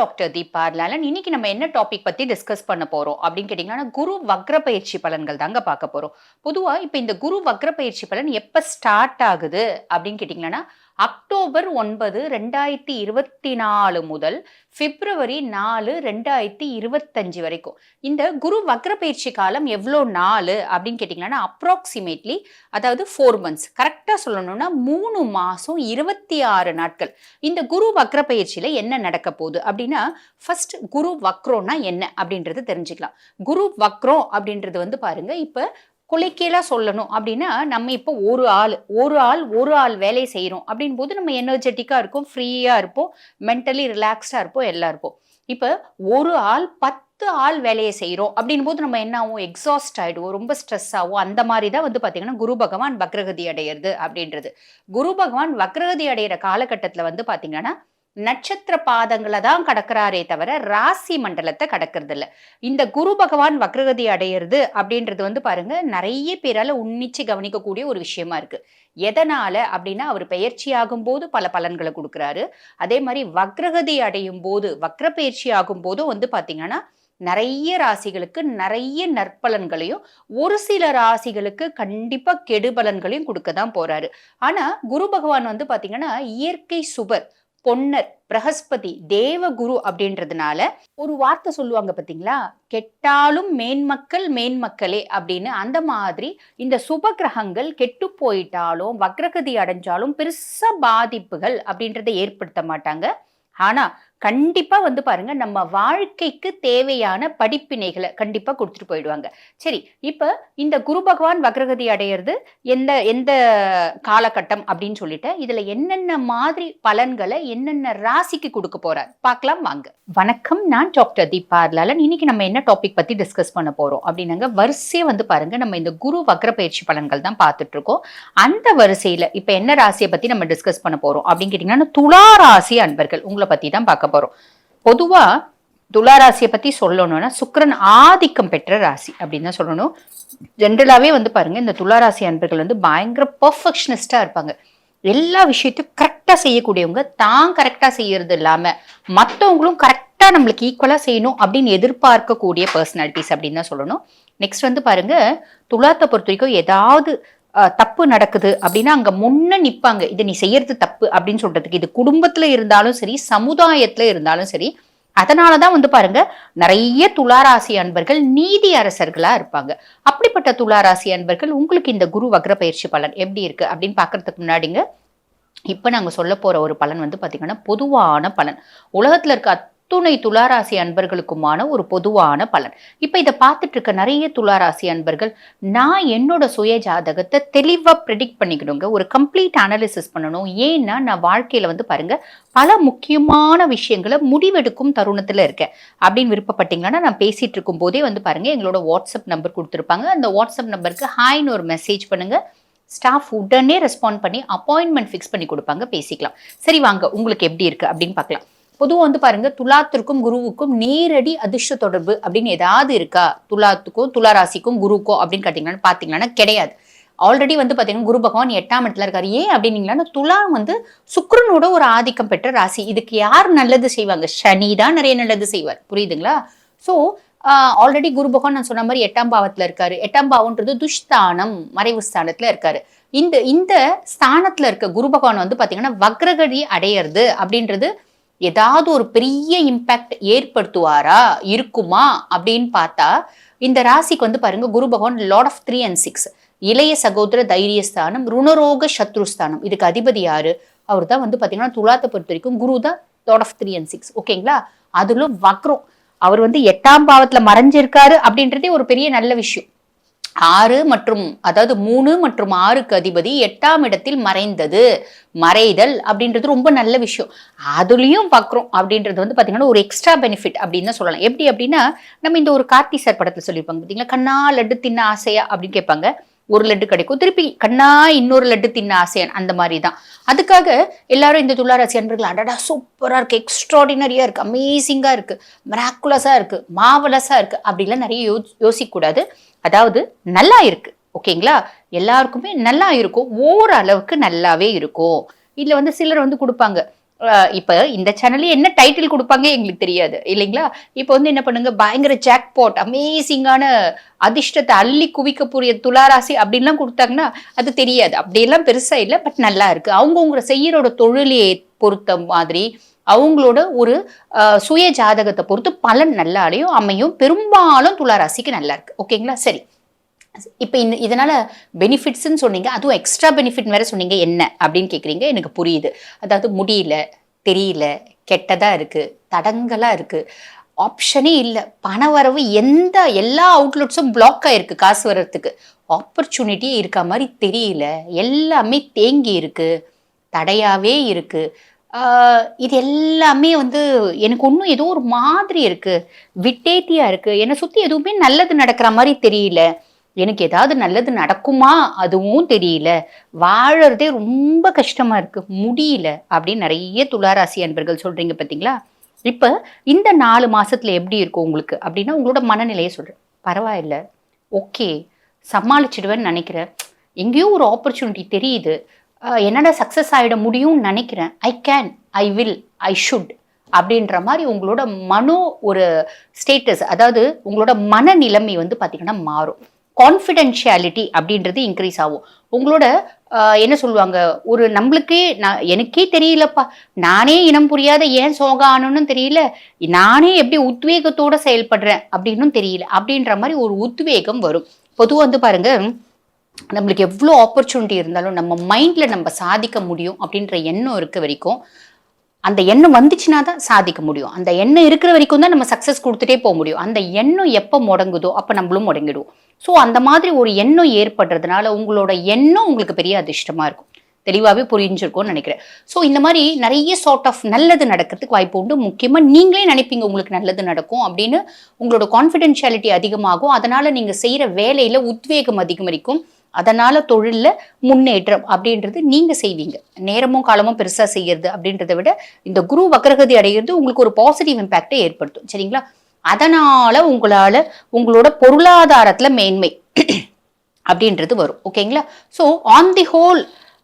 Doctor Deepa Lalan இன்னைக்கு நம்ம என்ன டாபிக் பத்தி டிஸ்கஸ் பண்ண போறோம் அப்படின்னு கேட்டீங்கன்னா குரு வக்ர பயிற்சி பலன்கள் தாங்க பார்க்க போறோம். பொதுவா இப்ப இந்த குரு வக்ர பயிற்சி பலன் எப்ப ஸ்டார்ட் ஆகுது அப்படின்னு கேட்டீங்கன்னா அக்டோபர் ஒன்பது ரெண்டாயிரத்தி இருபத்தி நாலு முதல் பிப்ரவரி நாலு ரெண்டாயிரத்தி இருபத்தஞ்சு வரைக்கும். இந்த குரு வக்ர பயிற்சி காலம் எவ்வளோ நாள் அப்படின்னு கேட்டிங்கன்னா அப்ராக்சிமேட்லி அதாவது ஃபோர் மந்த்ஸ் கரெக்டாக சொல்லணும்னா மூணு மாதம் இருபத்தி ஆறு நாட்கள். இந்த குரு வக்ர பயிற்சியில் என்ன நடக்க போகுது அப்படின்னா ஃபர்ஸ்ட் குரு வக்ரோன்னா என்ன அப்படின்றது தெரிஞ்சுக்கலாம். குரு வக்ரம் அப்படின்றது வந்து பாருங்கள் இப்போ குலைக்கீழா சொல்லணும். அப்படின்னா நம்ம இப்போ ஒரு ஆள் ஒரு ஆள் ஒரு ஆள் வேலை செய்கிறோம் அப்படின் போது நம்ம எனர்ஜெட்டிக்காக இருக்கும் ஃப்ரீயாக இருப்போம் மென்டலி ரிலாக்ஸ்டாக இருப்போம் எல்லாம் இருப்போம். இப்போ ஒரு ஆள் பத்து ஆள் வேலையை செய்கிறோம் அப்படின் போது நம்ம என்ன ஆகும்? எக்ஸாஸ்ட் ஆகிடுவோம் ரொம்ப ஸ்ட்ரெஸ் ஆகும். அந்த மாதிரி தான் வந்து பார்த்திங்கன்னா குரு பகவான் வக்ரகதி அடையிறது அப்படின்றது. குரு பகவான் வக்ரகதி அடையிற காலகட்டத்தில் வந்து பார்த்திங்கன்னா நட்சத்திர பாதங்களை தான் கடக்கிறாரே தவிர ராசி மண்டலத்தை கடக்கிறது இல்லை இந்த குரு பகவான் வக்ரகதி அடையிறது அப்படின்றது வந்து பாருங்க நிறைய பேரால உன்னிச்சு கவனிக்கக்கூடிய ஒரு விஷயமா இருக்கு. எதனால அப்படின்னா அவர் பயிற்சி ஆகும் போது பல பலன்களை கொடுக்குறாரு. அதே மாதிரி வக்ரகதி அடையும் போது வக்ர பயிற்சி ஆகும் போதும் வந்து பாத்தீங்கன்னா நிறைய ராசிகளுக்கு நிறைய நற்பலன்களையும் ஒரு சில ராசிகளுக்கு கண்டிப்பாக கெடுபலன்களையும் கொடுக்க தான் போறாரு. ஆனால் குரு பகவான் வந்து பார்த்திங்கன்னா இயற்கை சுபர். பொன்னர் பிரகஸ்பதி தேவகுரு அப்படின்றதுனால ஒரு வார்த்தை சொல்லுவாங்க பார்த்தீங்களா கெட்டாலும் மேன்மக்கள் மேன்மக்களே அப்படின்னு அந்த மாதிரி இந்த சுப கிரகங்கள் கெட்டு போயிட்டாலும் வக்ரகதி அடைஞ்சாலும் பெருசா பாதிப்புகள் அப்படின்றத ஏற்படுத்த மாட்டாங்க. ஆனா கண்டிப்பாக வந்து பாருங்க நம்ம வாழ்க்கைக்கு தேவையான படிப்பினைகளை கண்டிப்பாக கொடுத்துட்டு போயிடுவாங்க. சரி இப்போ இந்த குரு பகவான் வக்ரகதி அடையிறது எந்த எந்த காலகட்டம் அப்படின்னு சொல்லிட்டு இதில் என்னென்ன மாதிரி பலன்களை என்னென்ன ராசிக்கு கொடுக்க போறார்? பார்க்கலாம் வாங்க. வணக்கம் நான் டாக்டர் தீபா லாலன் இன்னைக்கு நம்ம என்ன டாபிக் பற்றி டிஸ்கஸ் பண்ண போகிறோம் அப்படின்னாங்க வரிசையை வந்து பாருங்க நம்ம இந்த குரு வக்ர பயிற்சி பலன்கள் தான் பார்த்துட்டு இருக்கோம். அந்த வரிசையில் இப்போ என்ன ராசியை பற்றி நம்ம டிஸ்கஸ் பண்ண போகிறோம் அப்படின்னு கேட்டிங்கன்னா துலா ராசி அன்பர்கள் உங்களை பற்றி தான் பார்க்க போறோம் பொதுவா துளாராசியை பத்தி சொல்லணும்னா சுக்கிரன் ஆதிக்கம் பெற்ற ராசி அப்படின்னு தான் சொல்லணும். ஜென்ரலாவே வந்து பாருங்க இந்த துளாராசி அன்பர்கள் வந்து பயங்கர பர்ஃபெக்ஷனிஸ்டா இருப்பாங்க. எல்லா விஷயத்தையும் கரெக்டா செய்யக்கூடியவங்க தான் கரெக்டா செய்யறது இல்லாம மற்றவங்களும் கரெக்டா நம்மளுக்கு ஈக்குவலா செய்யணும் அப்படின்னு எதிர்பார்க்கக்கூடிய பர்சனாலிட்டிஸ் அப்படின்னு தான் சொல்லணும். நெக்ஸ்ட் வந்து பாருங்க துலாத்தை பொறுத்த வரைக்கும் ஏதாவது தப்பு நடக்குது அப்படின்னா அங்க முன்ன நிப்பாங்க. இது நீ செய்யறது தப்பு அப்படின்னு சொல்றதுக்கு இது குடும்பத்துல இருந்தாலும் சரி சமுதாயத்துல இருந்தாலும் சரி அதனாலதான் வந்து பாருங்க நிறைய துளாராசி அன்பர்கள் நீதி அரசர்களா இருப்பாங்க. அப்படிப்பட்ட துளாராசி அன்பர்கள் உங்களுக்கு இந்த குரு வக்ர பயிற்சி பலன் எப்படி இருக்கு அப்படின்னு பாக்குறதுக்கு முன்னாடிங்க இப்ப நாங்க சொல்ல போற ஒரு பலன் வந்து பாத்தீங்கன்னா பொதுவான பலன். உலகத்துல இருக்க அத்துணை துளாராசி அன்பர்களுக்குமான ஒரு பொதுவான பலன். இப்போ இதை பார்த்துட்டு இருக்க நிறைய துளாராசி அன்பர்கள் நான் என்னோட சுய ஜாதகத்தை தெளிவாக ப்ரெடிக்ட் பண்ணிக்கணுங்க. ஒரு கம்ப்ளீட் அனாலிசிஸ் பண்ணணும். ஏன்னா நான் வாழ்க்கையில் வந்து பாருங்க பல முக்கியமான விஷயங்களை முடிவெடுக்கும் தருணத்தில் இருக்கேன். அப்படின்னு விருப்பப்பட்டீங்கன்னா நான் பேசிகிட்டு இருக்கும் போதே வந்து பாருங்க எங்களோட வாட்ஸ்அப் நம்பர் கொடுத்துருப்பாங்க. அந்த வாட்ஸ்அப் நம்பருக்கு ஹாய்னு ஒரு மெசேஜ் பண்ணுங்க. ஸ்டாஃப் உடனே ரெஸ்பாண்ட் பண்ணி அப்பாயின்மெண்ட் ஃபிக்ஸ் பண்ணி கொடுப்பாங்க. பேசிக்கலாம். சரி வாங்க உங்களுக்கு எப்படி இருக்கு அப்படின்னு பார்க்கலாம். பொதுவாக வந்து பாருங்க துலாத்திற்கும் குருவுக்கும் நேரடி அதிர்ஷ்ட தொடர்பு அப்படின்னு ஏதாவது இருக்கா? துலாத்துக்கும் துலா ராசிக்கும் குருவுக்கும் அப்படின்னு கேட்டிங்கன்னா பார்த்தீங்கன்னா கிடையாது. ஆல்ரெடி வந்து பார்த்தீங்கன்னா குரு பகவான் எட்டாம் இடத்துல இருக்காரு. ஏன் அப்படின்னீங்கன்னா துலா வந்து சுக்ரனோட ஒரு ஆதிக்கம் பெற்ற ராசி. இதுக்கு யார் நல்லது செய்வாங்க? சனி தான் நிறைய நல்லது செய்வார். புரியுதுங்களா? ஸோ ஆல்ரெடி குரு பகவான் நான் சொன்ன மாதிரி எட்டாம் பாவத்தில் இருக்காரு. எட்டாம் பாவன்றது துஷ்தானம் மறைவு ஸ்தானத்தில் இருக்காரு. இந்த இந்த ஸ்தானத்தில் இருக்க குரு பகவான் வந்து பார்த்தீங்கன்னா வக்ரகதி அடையிறது அப்படின்றது ஏதாவது ஒரு பெரிய இம்பேக்ட் ஏற்படுத்துவாரா? இருக்குமா? அப்படின்னு பார்த்தா இந்த ராசிக்கு வந்து பாருங்க குரு பகவான் lord of three and six இளைய சகோதர தைரியஸ்தானம் ருணரோக சத்ருஸ்தானம். இதுக்கு அதிபதி யாரு? அவர் தான் வந்து பார்த்தீங்கன்னா துலாத்தை பொறுத்த வரைக்கும் குரு தான் lord of three and six ஓகேங்களா அதிலும் வக்ரம். அவர் வந்து எட்டாம் பாவத்தில் மறைஞ்சிருக்காரு அப்படின்றதே ஒரு பெரிய நல்ல விஷயம். ஆறு மற்றும் அதாவது மூணு மற்றும் ஆறுக்கு அதிபதி எட்டாம் இடத்தில் மறைந்தது. மறைதல் அப்படின்றது ரொம்ப நல்ல விஷயம். அதுலேயும் பார்க்குறோம் அப்படின்றது வந்து பார்த்திங்கன்னா ஒரு எக்ஸ்ட்ரா பெனிஃபிட் அப்படின்னு தான் சொல்லலாம். எப்படி அப்படின்னா நம்ம இந்த ஒரு கார்த்தி சார் படத்தில் சொல்லியிருப்பாங்க. பார்த்தீங்களா கண்ணா லட்டு தின்ன ஆசையா அப்படின்னு கேட்பாங்க. ஒரு லட்டு கிடைக்கும். திருப்பி கண்ணா இன்னொரு லட்டு தின்ன ஆசையன் அந்த மாதிரி தான் அதுக்காக எல்லாரும் இந்த துளாராசி அன்பர்கள் அடடா சூப்பரா இருக்கு. எக்ஸ்ட்ராடினரியா இருக்கு. அமேசிங்கா இருக்கு. மிராக்குலஸா இருக்கு. மாவலஸா இருக்கு. அப்படிலாம் நிறைய யோ யோசிக்கக்கூடாது. அதாவது நல்லா இருக்கு. ஓகேங்களா? எல்லாருக்குமே நல்லா இருக்கும். ஓரளவுக்கு நல்லாவே இருக்கும். இதுல வந்து சிலர் வந்து கொடுப்பாங்க. இப்போ இந்த சேனல்ல என்ன டைட்டில் கொடுப்பாங்க எங்களுக்கு தெரியாது இல்லைங்களா? இப்போ வந்து என்ன பண்ணுங்க? பயங்கர ஜாக்பாட் அமேசிங்கான அதிர்ஷ்டத்தை அள்ளி குவிக்கக்கூடிய துளாராசி அப்படின்லாம் கொடுத்தாங்கன்னா அது தெரியாது. அப்படியெல்லாம் பெருசா இல்லை பட் நல்லா இருக்கு. அவங்கவுங்க செய்யறோட தொழிலை பொறுத்த மாதிரி அவங்களோட ஒரு சுய ஜாதகத்தை பொறுத்து பலன் நல்லாலையும் அமையும். பெரும்பாலும் துளாராசிக்கு நல்லா இருக்கு. ஓகேங்களா? சரி. இப்போ இந்த இதனால் பெனிஃபிட்ஸ்ன்னு சொன்னீங்க அதுவும் எக்ஸ்ட்ரா பெனிஃபிட் வேறு சொன்னீங்க என்ன அப்படின்னு கேட்குறீங்க எனக்கு புரியுது. அதாவது முடியல தெரியல கெட்டதாக இருக்குது தடங்கலாக இருக்குது ஆப்ஷனே இல்லை. பண வரவு எந்த எல்லா அவுட்லெட்ஸும் பிளாக் ஆகிருக்கு காசு வர்றதுக்கு. ஆப்பர்ச்சுனிட்டியே இருக்க மாதிரி தெரியல. எல்லாமே தேங்கி இருக்குது தடையாகவே இருக்குது இது எல்லாமே வந்து எனக்கு ஒன்றும் ஏதோ ஒரு மாதிரி இருக்குது விட்டேத்தியாக இருக்குது என்னை சுற்றி எதுவுமே நல்லது நடக்கிற மாதிரி தெரியல. எனக்கு ஏதாவது நல்லது நடக்குமா? அதுவும் தெரியல. வாழறதே ரொம்ப கஷ்டமா இருக்கு. முடியல. அப்படின்னு நிறைய துளாராசி அன்பர்கள் சொல்றீங்க பார்த்தீங்களா இப்போ இந்த நாலு மாசத்துல எப்படி இருக்கும் உங்களுக்கு? அப்படின்னா உங்களோட மனநிலையை சொல்றேன். பரவாயில்ல. ஓகே. சமாளிச்சிடுவேன்னு நினைக்கிறேன். எங்கேயோ ஒரு ஆப்பர்ச்சுனிட்டி தெரியுது. என்னடா சக்ஸஸ் ஆகிட முடியும்னு நினைக்கிறேன். I can I will I should அப்படின்ற மாதிரி உங்களோட மனோ ஒரு ஸ்டேட்டஸ் அதாவது உங்களோட மனநிலைமை வந்து பார்த்தீங்கன்னா மாறும். கான்ஃபிடென்ஷியாலிட்டி அப்படின்றது இன்க்ரீஸ் ஆகும். உங்களோட ஆஹ், என்ன சொல்லுவாங்க? ஒரு நம்மளுக்கே நான் எனக்கே தெரியலப்பா. நானே இனம் புரியாத ஏன் சோகானுன்னு தெரியல. நானே எப்படி உத்வேகத்தோட செயல்படுறேன் அப்படின்னும் தெரியல. அப்படின்ற மாதிரி ஒரு உத்வேகம் வரும். பொதுவாக வந்து பாருங்க நம்மளுக்கு எவ்வளோ ஆப்பர்ச்சுனிட்டி இருந்தாலும் நம்ம மைண்டில் நம்ம சாதிக்க முடியும் அப்படின்ற எண்ணம் இருக்க வரைக்கும் அந்த எண்ணம் வந்துச்சுன்னா தான் சாதிக்க முடியும். அந்த எண்ணம் இருக்கிற வரைக்கும் தான் நம்ம சக்ஸஸ் கொடுத்துட்டே போக முடியும். அந்த எண்ணம் எப்போ முடங்குதோ அப்போ நம்மளும் முடங்கிடுவோம். ஸோ அந்த மாதிரி ஒரு எண்ணம் ஏற்படுறதுனால உங்களோட எண்ணம் உங்களுக்கு பெரிய அதிர்ஷ்டமாக இருக்கும். தெளிவாகவே புரிஞ்சிருக்கும்னு நினைக்கிறேன். ஸோ இந்த மாதிரி நிறைய சார்ட் ஆஃப் நல்லது நடக்கிறதுக்கு வாய்ப்பு உண்டு. முக்கியமாக நீங்களே நினைப்பீங்க உங்களுக்கு நல்லது நடக்கும் அப்படின்னு. உங்களோட கான்ஃபிடென்ஷியாலிட்டி அதிகமாகும். அதனால் நீங்கள் செய்கிற வேலையில் உத்வேகம் அதிகரிக்கும் அதனால் தொழிலில் முன்னேற்றம் அப்படின்றது நீங்கள் செய்வீங்க. நேரமும் காலமும் பெருசாக செய்யறது அப்படின்றத விட இந்த குரு வக்ரகதி அடைகிறது உங்களுக்கு ஒரு பாசிட்டிவ் இம்பேக்டை ஏற்படுத்தும். சரிங்களா? அதனால் உங்களால் உங்களோட பொருளாதாரத்தில் மேன்மை அப்படின்றது வரும். ஓகேங்களா? ஸோ ஆன் தி ஹோல்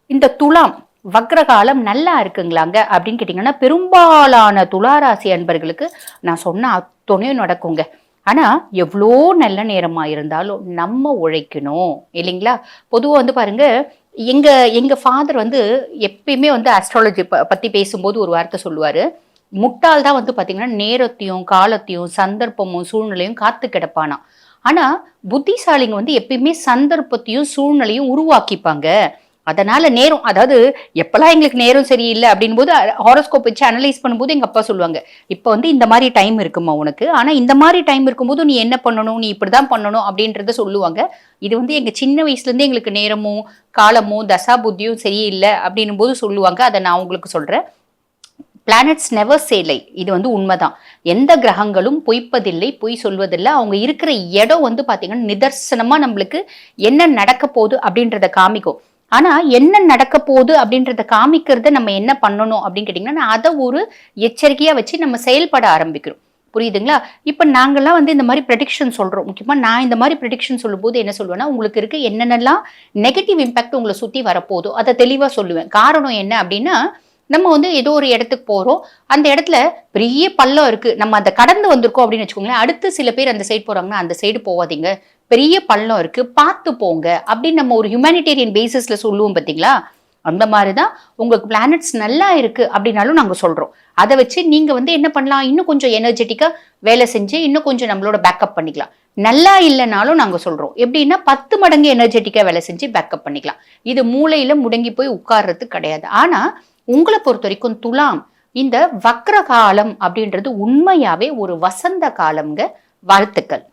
இந்த துலாம் வக்ரகாலம் நல்லா இருக்குங்களாங்க அப்படின்னு கேட்டிங்கன்னா பெரும்பாலான துளாராசி அன்பர்களுக்கு நான் சொன்ன அத்தனையும் நடக்குங்க. ஆனால் எவ்வளோ நல்ல நேரமாக இருந்தாலும் நம்ம உழைக்கணும் இல்லைங்களா? பொதுவாக வந்து பாருங்கள் எங்கள் எங்கள் ஃபாதர் வந்து எப்பயுமே வந்து அஸ்ட்ராலஜி பற்றி பேசும்போது ஒரு வார்த்தை சொல்லுவார். முட்டால் தான் வந்து பார்த்திங்கன்னா நேரத்தையும் காலத்தையும் சந்தர்ப்பமும் சூழ்நிலையும் காத்து கிடப்பானா ஆனால் புத்திசாலிங்க வந்து எப்பயுமே சந்தர்ப்பத்தையும் சூழ்நிலையும் உருவாக்கிப்பாங்க. அதனால நேரம் அதாவது எப்பெல்லாம் எங்களுக்கு நேரம் சரியில்லை அப்படின் போது ஹாரோஸ்கோப் வச்சு அனலைஸ் பண்ணும்போது எங்கள் அப்பா சொல்லுவாங்க இப்போ வந்து இந்த மாதிரி டைம் இருக்குமா உனக்கு? ஆனால் இந்த மாதிரி டைம் இருக்கும்போது நீ என்ன பண்ணணும்? நீ இப்படி தான் பண்ணணும் அப்படின்றத சொல்லுவாங்க. இது வந்து எங்கள் சின்ன வயசுலேருந்து எங்களுக்கு நேரமும் காலமும் தசா புத்தியும் சரியில்லை அப்படின்னும் போது சொல்லுவாங்க. அதை நான் உங்களுக்கு சொல்கிறேன் பிளானட்ஸ் நெவர் சேலை இது வந்து உண்மைதான். எந்த கிரகங்களும் பொய்ப்பதில்லை பொய் சொல்வதில்லை. அவங்க இருக்கிற இடம் வந்து பார்த்தீங்கன்னா நிதர்சனமாக நம்மளுக்கு என்ன நடக்க போகுது அப்படின்றத காமிக்கும். ஆனா என்ன நடக்க போகுது அப்படின்றத காமிக்கிறத நம்ம என்ன பண்ணணும் அப்படின்னு கேட்டிங்கன்னா அதை ஒரு எச்சரிக்கையா வச்சு நம்ம செயல்பட ஆரம்பிக்கிறோம். புரியுதுங்களா? இப்போ நாங்கள்லாம் வந்து இந்த மாதிரி ப்ரெடிக்ஷன் சொல்கிறோம் முக்கியமாக நான் இந்த மாதிரி ப்ரெடிக்ஷன் சொல்லும்போது என்ன சொல்லுவேன்னா உங்களுக்கு இருக்க என்னென்னலாம் நெகட்டிவ் இம்பேக்ட் உங்களை சுற்றி வரப்போதோ அதை தெளிவாக சொல்லுவேன். காரணம் என்ன அப்படின்னா நம்ம வந்து ஏதோ ஒரு இடத்துக்கு போகிறோம் அந்த இடத்துல பெரிய பள்ளம் இருக்குது நம்ம அதை கடந்து வந்திருக்கோம் அப்படின்னு வச்சுக்கோங்களேன் அடுத்து சில பேர் அந்த சைடு போகிறாங்கன்னா அந்த சைடு போகாதீங்க பெரிய பள்ளம் இருக்கு பார்த்து போங்க அப்படின்னு நம்ம ஒரு ஹியூமனிடேரியன் பேசிஸ்ல சொல்லுவோம் பார்த்தீங்களா அந்த மாதிரி தான் உங்களுக்கு பிளானட்ஸ் நல்லா இருக்கு அப்படின்னாலும் நாங்கள் சொல்றோம். அதை வச்சு நீங்க வந்து என்ன பண்ணலாம்? இன்னும் கொஞ்சம் எனர்ஜெட்டிக்காக வேலை செஞ்சு இன்னும் கொஞ்சம் நம்மளோட பேக்கப் பண்ணிக்கலாம். நல்லா இல்லைனாலும் நாங்கள் சொல்றோம். எப்படின்னா பத்து மடங்கு எனர்ஜெட்டிக்காக வேலை செஞ்சு பேக்கப் பண்ணிக்கலாம். இது மூளையில முடங்கி போய் உட்கார்றது கிடையாது. ஆனால் உங்களை பொறுத்த வரைக்கும் துலாம் இந்த வக்ர காலம் அப்படின்றது உண்மையாவே ஒரு வசந்த காலம்ங்க வாழ்த்துக்கள்.